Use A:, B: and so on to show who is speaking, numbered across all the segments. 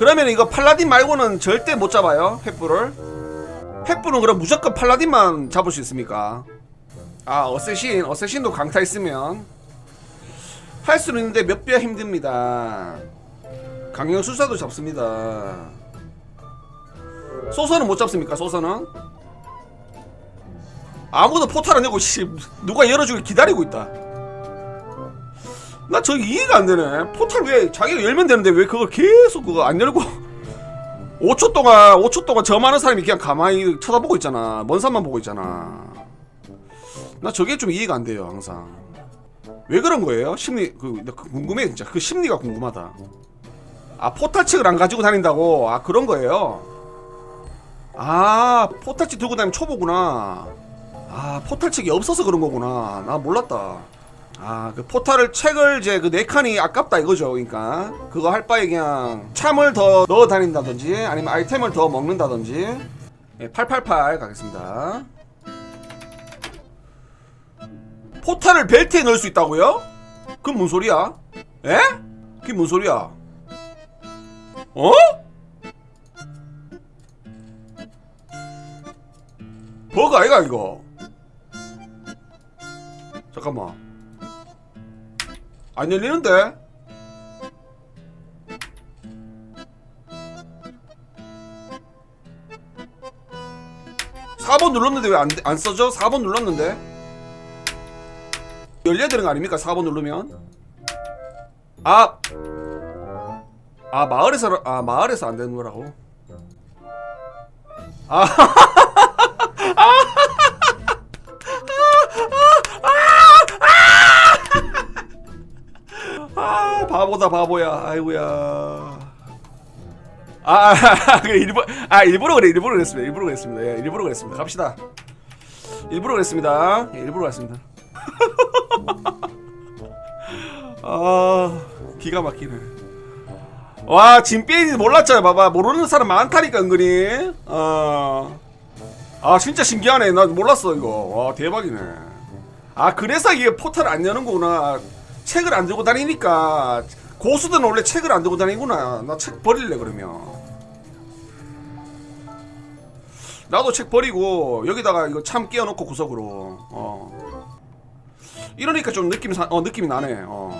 A: 그러면 이거 팔라딘 말고는 절대 못 잡아요 횃불을. 횃불은 그럼 무조건 팔라딘만 잡을 수 있습니까? 아 어쌔신 어쌔신도 강타 있으면 할 수는 있는데 몇 배 힘듭니다. 강령술사도 잡습니다. 소선은 못 잡습니까 소선은? 아무도 포탈 안 내고 씨 누가 열어주길 기다리고 있다 나 저 이해가 안 되네. 포탈 왜 자기가 열면 되는데 왜 그걸 계속 그거 안 열고? 5초 동안 5초 동안 저 많은 사람이 그냥 가만히 쳐다보고 있잖아. 먼 산만 보고 있잖아. 나 저게 좀 이해가 안 돼요 항상. 왜 그런 거예요? 심리 그, 나 그거 궁금해 진짜. 그 심리가 궁금하다. 아 포탈책을 안 가지고 다닌다고? 아 그런 거예요? 아 포탈책 들고 다니면 초보구나. 아 포탈책이 없어서 그런 거구나. 나 몰랐다 아 그 포탈을 책을 이제 그 네 칸이 아깝다 이거죠 그러니까 그거 할 바에 그냥 참을 더 넣어 다닌다든지 아니면 아이템을 더 먹는다든지 예, 888 가겠습니다 포탈을 벨트에 넣을 수 있다고요? 그건 뭔 소리야? 에? 그게 뭔 소리야? 어? 버그 아이가 이거 잠깐만 안 열리는데? (4번) 눌렀는데 왜 안 안 써져? (4번) 눌렀는데 열려야 되는 거 아닙니까? 4번 누르면 아! 아 마을에서 아 마을에서 안 되는 거라고 아 아 바보다 바보야. 아이고야. 아, 아, 아 일부러 아 일부러 그래 일부러 그랬습니다. 일부러 그랬습니다. 예, 일부러 그랬습니다. 갑시다. 일부러 그랬습니다. 예, 일부러 그랬습니다. 아 기가 막히네. 와 진빼인지 몰랐잖아 봐봐. 모르는 사람 많다니까 은근히. 어아 진짜 신기하네. 나 몰랐어 이거. 와 대박이네. 아 그래서 이게 포탈 안 여는 거구나 책을 안 들고 다니니까. 고수들은 원래 책을 안 들고 다니구나. 나 책 버릴래 그러면. 나도 책 버리고 여기다가 이거 참 끼워놓고 구석으로. 어. 이러니까 좀 느낌이 사, 어 느낌이 나네. 어.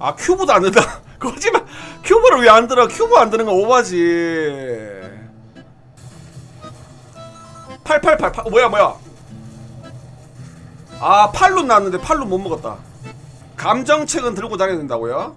A: 아 큐브도 안 든다. 거짓말. 큐브를 왜 안 들어? 큐브 안 드는 거 오바지. 8888 어, 뭐야 뭐야? 아 팔룬 나왔는데 팔룬 못 먹었다 감정책은 들고 다녀야 된다고요?